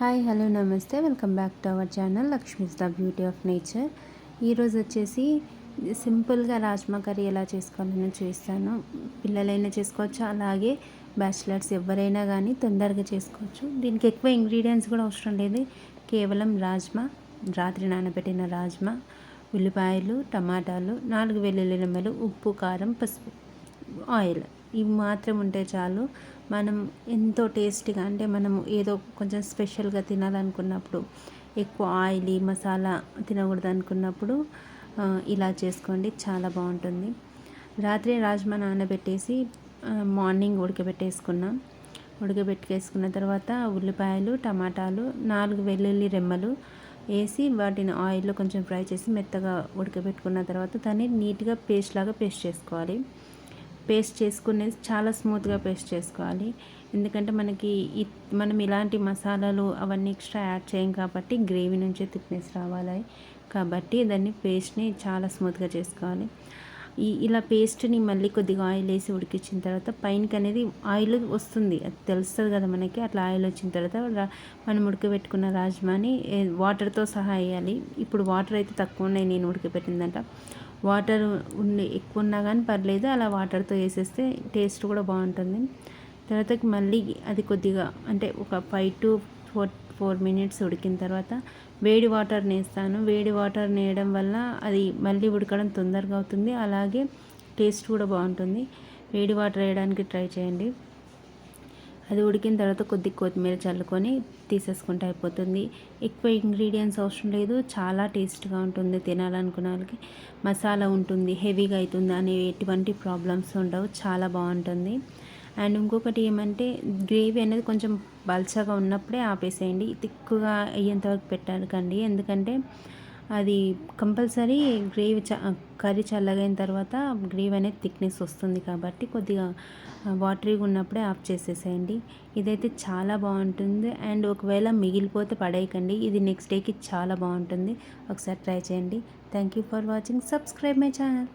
Hi hello నమస్తే. Welcome back to our channel Lakshmi's the beauty of nature. ఈరోజు వచ్చేసి సింపుల్గా రాజ్మా కర్రీ ఎలా చేసుకోవాలని చూస్తాను పిల్లలైనా చేసుకోవచ్చు అలాగే బ్యాచిలర్స్ ఎవరైనా కానీ తొందరగా చేసుకోవచ్చు. దీనికి ఎక్కువ ఇంగ్రీడియంట్స్ కూడా అవసరం లేదు. కేవలం రాజ్మా రాత్రి నానబెట్టిన రాజ్మా ఉల్లిపాయలు టమాటాలు నాలుగు వెల్లుల్లి రెమ్మలు ఉప్పు కారం పసుపు ఆయిల్. ఇవి మాత్రం ఉంటే చాలు. మనం ఎంతో టేస్టీగా అంటే మనం ఏదో కొంచెం స్పెషల్గా తినాలనుకున్నప్పుడు ఎక్కువ ఆయిలీ మసాలా తినకూడదు అనుకున్నప్పుడు ఇలా చేసుకోండి. చాలా బాగుంటుంది. రాత్రి రాజ్మా నానబెట్టేసి మార్నింగ్ ఉడకబెట్టేసుకున్నాం. ఉడకబెట్టుకేసుకున్న తర్వాత ఉల్లిపాయలు టమాటాలు నాలుగు వెల్లుల్లి రెమ్మలు వేసి వాటిని ఆయిల్లో కొంచెం ఫ్రై చేసి మెత్తగా ఉడకబెట్టుకున్న తర్వాత దాన్ని నీట్గా పేస్ట్ లాగా పేస్ట్ చేసుకోవాలి. పేస్ట్ చేసుకునేది చాలా స్మూత్గా పేస్ట్ చేసుకోవాలి. ఎందుకంటే మనకి మనం ఇలాంటి మసాలాలు అవన్నీ ఎక్స్ట్రా యాడ్ చేయం కాబట్టి గ్రేవీ నుంచే థిక్నెస్ రావాలి. కాబట్టి దాన్ని పేస్ట్ని చాలా స్మూత్గా చేసుకోవాలి. ఈ ఇలా పేస్ట్ని మళ్ళీ కొద్దిగా ఆయిల్ వేసి ఉడికించిన తర్వాత పైనకి అనేది ఆయిల్ వస్తుంది. అది తెలుస్తుంది కదా మనకి. అట్లా ఆయిల్ వచ్చిన తర్వాత మనం ఉడకబెట్టుకున్న రాజ్మాని వాటర్తో సహా వేయాలి. ఇప్పుడు వాటర్ అయితే తక్కువ ఉన్నాయి. నేను ఉడకబెట్టిందంట. వాటర్ ఉండి ఎక్కువ ఉన్నా కానీ పర్లేదు అలా వాటర్తో వేసేస్తే టేస్ట్ కూడా బాగుంటుంది. తర్వాత మళ్ళీ అది కొద్దిగా అంటే ఒక five to four four minutes ఉడికిన తర్వాత వేడి వాటర్ నేస్తాను. వేడి వాటర్ నేయడం వల్ల అది మళ్ళీ ఉడకడం తొందరగా అవుతుంది. అలాగే టేస్ట్ కూడా బాగుంటుంది. వేడి వాటర్ వేయడానికి ట్రై చేయండి. అది ఉడికిన తర్వాత కొద్ది కొత్తిమీర చల్లుకొని తీసేసుకుంటే అయిపోతుంది. ఎక్కువ ఇంగ్రీడియంట్స్ అవసరం లేదు. చాలా టేస్ట్గా ఉంటుంది తినాలనుకున్న వాళ్ళకి. మసాలా ఉంటుంది హెవీగా అవుతుంది అనే ఎటువంటి ప్రాబ్లమ్స్ ఉండవు. చాలా బాగుంటుంది. అండ్ ఇంకొకటి ఏమంటే గ్రేవీ అనేది కొంచెం బల్చగా ఉన్నప్పుడే ఆపేసేయండి. తిక్కుగా అయ్యేంతవరకు పెట్టకండి. ఎందుకంటే అది కంపల్సరీ గ్రేవీ చ కర్రీ చల్లగైన తర్వాత గ్రేవీ అనేది థిక్నెస్ వస్తుంది కాబట్టి కొద్దిగా వాటరీగా ఉన్నప్పుడే ఆఫ్ చేసేసేయండి. ఇదైతే చాలా బాగుంటుంది అండ్ ఒకవేళ మిగిలిపోతే పడేయకండి. ఇది నెక్స్ట్ డేకి చాలా బాగుంటుంది. ఒకసారి ట్రై చేయండి. Thank you for watching. Subscribe my channel.